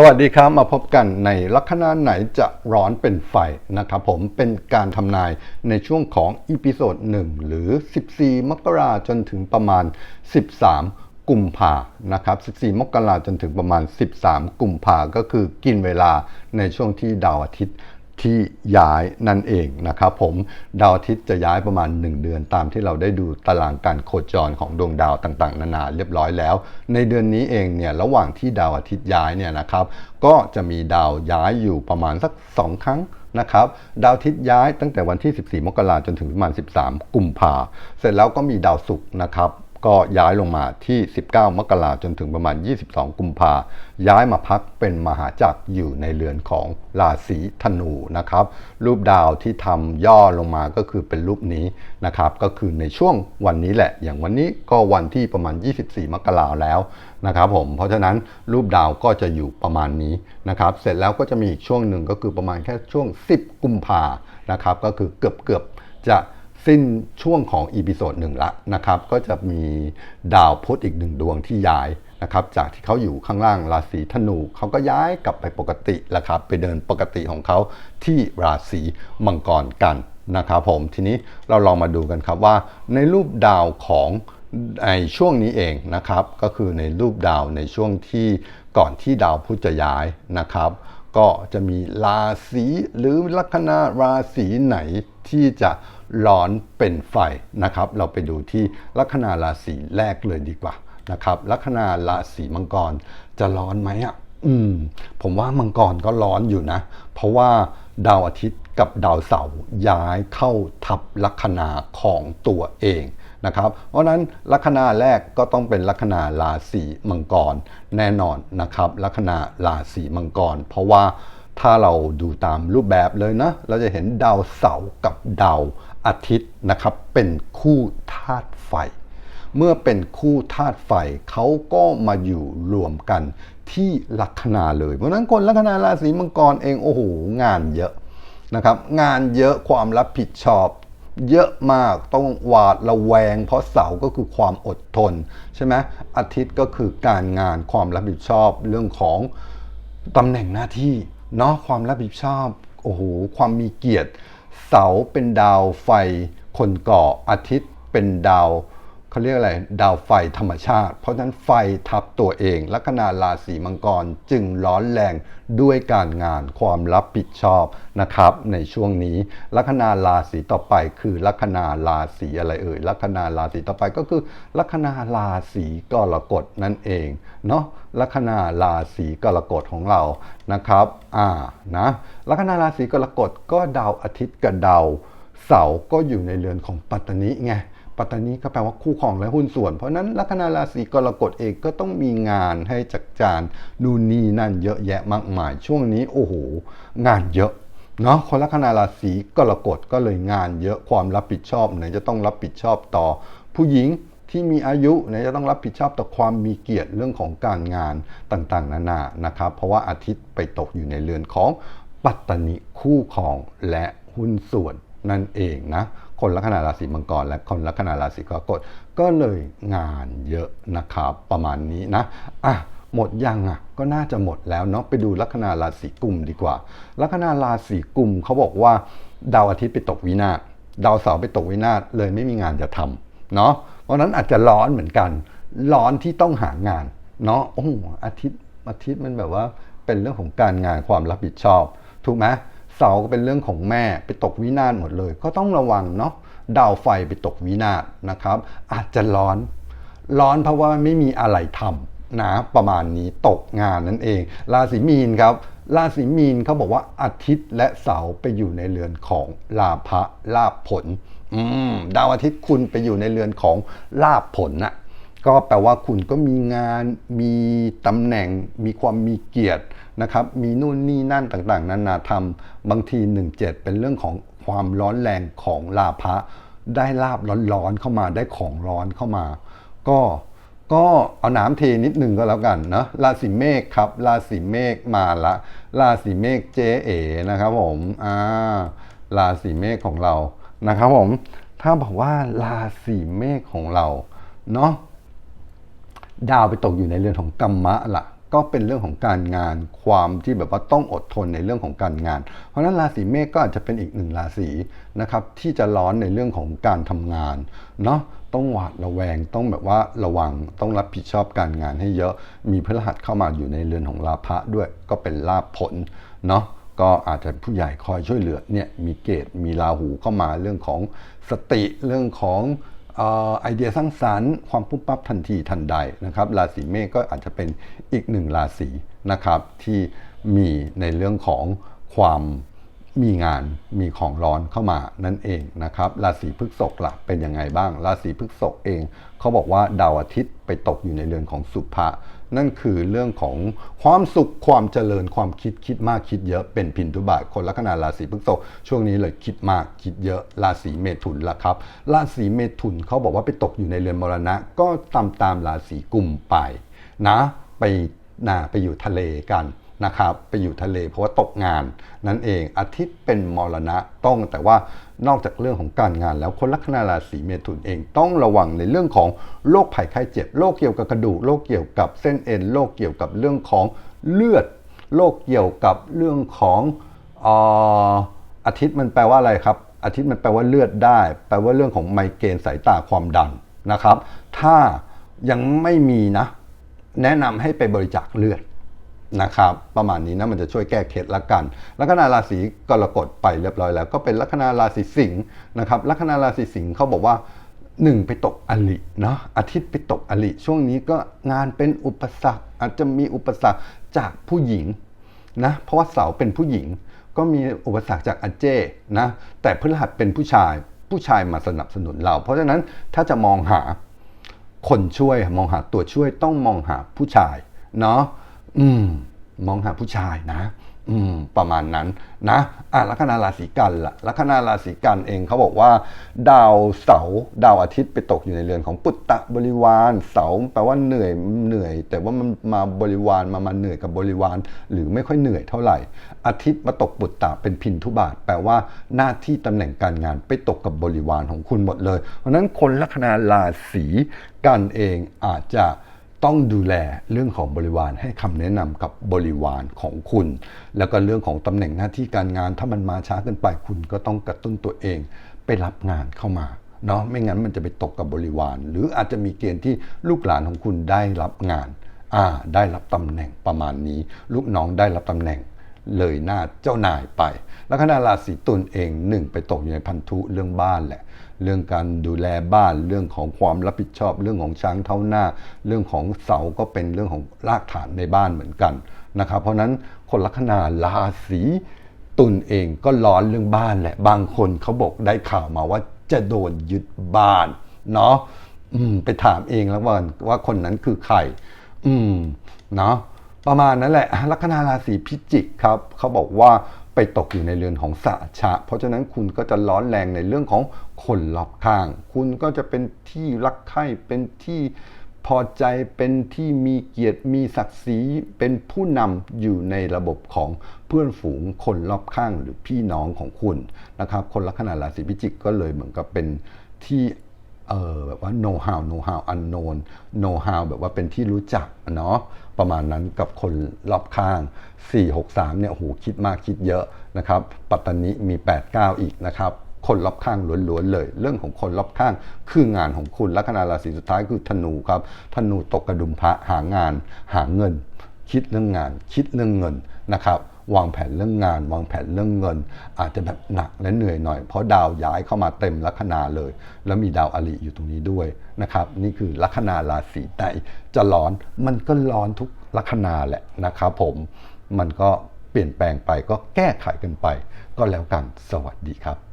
สวัสดีครับมาพบกันในลัคนาไหนจะร้อนเป็นไฟนะครับผมเป็นการทำนายในช่วงของอีพิโซด1หรือ 14 มกราจนถึงประมาณ 13 กุมภานะครับ 14 มกราจนถึงประมาณ 13 กุมภาก็คือกินเวลาในช่วงที่ดาวอาทิตย์ ที่ย้ายนั่นเองนะครับผมดาวอาทิตย์จะย้ายประมาณ 1 เดือนตามที่เราได้ดูตารางการโคจรของดวงดาวต่างๆ นานาเรียบร้อยแล้ว ในเดือนนี้เองเนี่ยระหว่างที่ดาวอาทิตย์ย้ายเนี่ยนะครับก็จะมีดาวย้ายอยู่ประมาณสัก 2 ครั้งนะครับดาวอาทิตย์ย้ายตั้งแต่วันที่ 14 มกราจนถึงประมาณ 13 กุมภาเสร็จแล้วก็มีดาวศุกร์นะครับ ก็ย้ายลงมาที่ 19 มกราจนถึงประมาณ 22 กุมภาย้ายมาพักเป็นมหาจักรอยู่ในเรือนของราศีธนูนะครับ รูปดาวที่ทำย่อลงมาก็คือเป็นรูปนี้นะครับ ก็คือในช่วงวันนี้แหละ อย่างวันนี้ก็วันที่ประมาณ 24 มกราแล้วนะครับผม เพราะฉะนั้นรูปดาวก็จะอยู่ประมาณนี้นะครับ เสร็จแล้วก็จะมีอีกช่วงหนึ่งก็คือประมาณแค่ช่วง 10 กุมภานะครับ ก็คือเกือบเกือบๆจะ สิ้นช่วงของอีพิโซดหนึ่งละนะครับ ก็จะมีดาวพุธอีกหนึ่งดวงที่ย้ายนะครับ จากที่เขาอยู่ข้างล่างราศีธนูเขาก็ย้ายกลับไปปกติแล้วครับ ไปเดินปกติของเขาที่ราศีมังกรกันนะครับผม ทีนี้เราลองมาดูกันครับว่า ในรูปดาวของในช่วงนี้เองนะครับ ก็คือในรูปดาวในช่วงที่ก่อนที่ดาวพุธจะย้ายนะครับ ก็จะมีราศีหรือลัคนาราศีไหนที่จะ ร้อนเป็นไฟนะครับ เราไปดูที่ลัคนาราศีแรกเลยดีกว่านะครับลัคนาราศีมังกรจะร้อนไหมอะอืมผมว่ามังกรก็ร้อนอยู่นะ เพราะว่าดาวอาทิตย์กับดาวเสาร์ย้ายเข้าทับลัคนาของตัวเองนะครับ เพราะฉะนั้นลัคนาแรกก็ต้องเป็นลัคนาราศีมังกรแน่นอนนะครับ ลัคนาราศีมังกร เพราะว่า ถ้าเราดูตามรูปแบบเลยนะ เราจะเห็นดาวเสาร์กับดาวอาทิตย์นะครับ เป็นคู่ธาตุไฟ เมื่อเป็นคู่ธาตุไฟเขาก็มาอยู่รวมกันที่ลัคนาเลย เพราะนั้นคนลัคนาราศีมังกรเองโอ้โหงานเยอะนะครับ งานเยอะความรับผิดชอบเยอะมากต้องหวาดระแวง เพราะเสาร์ก็คือความอดทนใช่ไหมอาทิตย์ก็คือการงานความรับผิดชอบเรื่องของตำแหน่งหน้าที่ เนาะความรับผิดชอบโอ้โหความมีเกียรติ เสาเป็นดาวไฟ คนก่ออาทิตย์เป็นดาว เขาเรียกอะไร ดาวไฟธรรมชาติ เพราะฉะนั้นไฟทับตัวเองลัคนาราศีมังกรจึงร้อนแรงด้วยการงานความรับผิดชอบนะครับ ในช่วงนี้ลัคนาราศีต่อไปคือลัคนาราศีอะไรเอ่ยลัคนาราศีต่อไปก็คือลัคนาราศีกรกฎนั่นเองเนาะลัคนาราศีกรกฎของเรานะครับอ่านะลัคนาราศีกรกฎก็ดาวอาทิตย์กับดาวเสาร์ก็อยู่ในเรือนของปัตตนิไง ปัตตานีก็แปลว่าคู่ครองและหุ้นส่วน เพราะนั้นลัคนาราศีกรกฎเองก็ต้องมีงานให้จัดจานนู่นนี่นั่นเยอะแยะมากมาย ช่วงนี้โอ้โห งานเยอะเนาะคนลัคนาราศีกรกฎก็เลยงานเยอะความรับผิดชอบไหนจะต้องรับผิดชอบต่อ ผู้หญิงที่มีอายุไหนจะต้องรับผิดชอบต่อความมีเกียรติเรื่องของการงานต่างๆ นานานะครับ เพราะว่าอาทิตย์ไปตกอยู่ในเรือนของปัตตนิคู่ครองและหุ้นส่วนนั่นเองนะ คนลัคนาราศีมังกร และคนลัคนาราศีกรกฎก็เลยงานเยอะนะครับประมาณนี้นะอะหมดยังอะก็น่าจะหมดแล้วเนาะไปดูลัคนาราศีกุมดีกว่า ลัคนาราศีกุมเขาบอกว่าดาวอาทิตย์ไปตกวินาศดาวเสาร์ไปตกวินาศเลยไม่มีงานจะทำเนาะเพราะนั้นอาจจะร้อนเหมือนกัน ร้อนที่ต้องหางานเนาะโอ้อาทิตย์อาทิตย์มันแบบว่าเป็นเรื่องของการงานความรับผิดชอบ ถูกไหม เสาก็เป็นเรื่องของแม่ไปตกวินาศหมดเลย ก็ต้องระวังเนาะดาวไฟไปตกวินาศนะครับ อาจจะร้อน ร้อนเพราะว่าไม่มีอะไรทำนะประมาณนี้ตกงานนั่นเอง ราศีมีนครับ ราศีมีนเขาบอกว่าอาทิตย์และเสาไปอยู่ในเรือนของลาภะลาภผลอืมดาวอาทิตย์คุณไปอยู่ในเรือนของลาภผลนะก็แปลว่าคุณก็มีงานมีตำแหน่งมีความมีเกียรติ นะครับมีนู่นนี่นั่นต่างๆ นานาทำบางที 17 เป็นเรื่องของความร้อนแรงของลาภะได้ลาบร้อนๆเข้ามาได้ของร้อนเข้ามา ก็ก็เอาน้ำเทนิดหนึ่งก็แล้วกันนะราศีเมษครับราศีเมษมาละราศีเมษเจเอนะครับผมอ่าราศีเมษของเรานะครับผมถ้าบอกว่าราศีเมษของเราเนาะดาวไปตกอยู่ในเรือนของกัมมะละ ก็เป็นเรื่องของการงานความที่แบบว่าต้องอดทนในเรื่องของการงาน เพราะฉะนั้นราศีเมษก็อาจจะเป็นอีกหนึ่งราศีนะครับที่จะร้อนในเรื่องของการทำงานเนาะต้องหวาดระแวงต้องแบบว่าระวังต้องรับผิดชอบการงานให้เยอะ มีพฤหัสเข้ามาอยู่ในเรือนของลาภะด้วย ก็เป็นลาภผลเนาะก็อาจจะผู้ใหญ่คอยช่วยเหลือเนี่ยมีเกตมีราหูเข้ามาเรื่องของสติเรื่องของ ไอเดียสร้างสารรค์ความปุ๊บปั๊บทันทีทันใดนะครับราศีเมษก็อาจจะเป็นอีกหนึ่งราศีนะครับที่มีในเรื่องของความมีงานมีของร้อนเข้ามานั่นเองนะครับราศีพฤษภล่ะเป็นยังไงบ้าง ราศีพฤษภเองเขาบอกว่าดาวอาทิตย์ไปตกอยู่ในเรือนของสุภะ นั่นคือเรื่องของความสุขความเจริญความคิดคิดมากคิดเยอะเป็นพินทุบาทคนลัคนาราศีพฤษภช่วงนี้เลยคิดมากคิดเยอะราศีเมถุนละครับ ราศีเมถุนเขาบอกว่าไปตกอยู่ในเรือนมรณะ ก็ตามตามราศีกุมไปนะไปนาไปอยู่ทะเลกัน นะครับไปอยู่ทะเลเพราะว่าตกงานนั่นเองอาทิตย์เป็นมรณะต้องแต่ว่านอกจากเรื่องของการงาน แล้วคนลัคนาราศีเมถุนเองต้องระวังในเรื่องของโรคภัยไข้เจ็บโรคเกี่ยวกับกระดูกโรคเกี่ยวกับเส้นเอ็นโรคเกี่ยวกับเรื่องของเลือดโรคเกี่ยวกับเรื่องของเอ่ออาทิตย์มันแปลว่าอะไรครับ อาทิตย์มันแปลว่าเลือดได้ แปลว่าเรื่องของไมเกรนสายตาความดันนะครับ ถ้ายังไม่มีนะ แนะนำให้ไปบริจาคเลือด นะครับประมาณนี้นะมันจะช่วยแก้เคล็ดละกันลัคนาราศีกรกฎไปเรียบร้อยแล้ว ก็เป็นลัคนาราศีสิงห์นะครับลัคนาราศีสิงห์เขาบอกว่า1ไปตกอลิเนาะอาทิตย์ไปตกอลิช่วงนี้ก็งานเป็นอุปสรรค อาจจะมีอุปสรรคจากผู้หญิงนะเพราะว่าเสาเป็นผู้หญิง ก็มีอุปสรรคจากอาเจนะแต่พฤหัสเป็นผู้ชายผู้ชายมาสนับสนุนเรา เพราะฉะนั้นถ้าจะมองหาคนช่วยมองหาตัวช่วยต้องมองหาผู้ชายเนาะ อืม มองหาผู้ชายนะ อืม ประมาณนั้นนะอะลัคนาราศีกันละลัคนาราศีกันเองเขาบอกว่า ดาวเสาร์ดาวอาทิตย์ไปตกอยู่ในเรือนของปุตตะบริวาร เสาร์แปลว่าเหนื่อยเหนื่อย แต่ว่ามันมาบริวารมามาเหนื่อยกับบริวาร หรือไม่ค่อยเหนื่อยเท่าไหร่ อาทิตย์มาตกปุตตะเป็นพินทุบาท แปลว่าหน้าที่ตำแหน่งการงานไปตกกับบริวารของคุณหมดเลย เพราะนั้นคนลัคนาราศีกันเองอาจจะ ต้องดูแลเรื่องของบริวารให้คำแนะนำกับบริวารของคุณ แล้วก็เรื่องของตำแหน่งหน้าที่การงาน ถ้ามันมาช้าเกินไปคุณก็ต้องกระตุ้นตัวเองไปรับงานเข้ามาเนาะไม่งั้นมันจะไปตกกับบริวาร หรืออาจจะมีเกณฑ์ที่ลูกหลานของคุณได้รับงานอ่าได้รับตำแหน่งประมาณนี้ ลูกน้องได้รับตำแหน่งเลยหน้าเจ้านายไป แล้วคณะราศีตุลเองหนึ่งไปตกอยู่ในพันธุเรื่องบ้านแหละ เรื่องการดูแลบ้านเรื่องของความรับผิดชอบ เรื่องของช้างเท่าหน้า เรื่องของเสาก็เป็นเรื่องของรากฐานในบ้านเหมือนกันนะครับเพราะนั้นคนลัคนาราศีตุลเองก็ร้อนเรื่องบ้านแหละบางคนเขาบอกได้ข่าวมาว่าจะโดนยึดบ้านเนาะไปถามเองแล้วว่าว่าคนนั้นคือใครอืมเนาะประมาณนั้นแหละลัคนาราศีพิจิกครับเขาบอกว่า ไปตกอยู่ในเรือนของสาชะ เพราะฉะนั้นคุณก็จะร้อนแรงในเรื่องของคนรอบข้าง คุณก็จะเป็นที่รักใคร่เป็นที่พอใจเป็นที่มีเกียรติมีศักดิ์ศรีเป็นผู้นำอยู่ในระบบของเพื่อนฝูงคนรอบข้างหรือพี่น้องของคุณนะครับ คนลัคนาราศีพิจิกก็เลยเหมือนกับเป็นที่ เออแบบว่า know how know how unknown know how แบบว่าเป็นที่รู้จักเนาะประมาณนั้นกับคนรอบข้าง 463เนี่ยโอ้โหคิดมากคิดเยอะนะครับปัตตานีมี 89 อีกนะครับคนรอบข้างล้วนๆเลย เรื่องของคนรอบข้างคืองานของคุณลัคนาราศีสุดท้ายคือธนูครับธนูตกกระดุมพระหางาน หาเงิน คิดเรื่องงาน คิดเรื่องเงินนะครับ วางแผนเรื่องงาน วางแผนเรื่องเงิน อาจจะแบบหนักและเหนื่อยหน่อย เพราะดาวย้ายเข้ามาเต็มลัคนาเลย แล้วมีดาวอริอยู่ตรงนี้ด้วยนะครับนี่คือลัคนาราศีไหนจะร้อนมันก็ร้อนทุกลัคนาแหละนะครับผมมันก็เปลี่ยนแปลงไปก็แก้ไขกันไป ก็แล้วกันสวัสดีครับ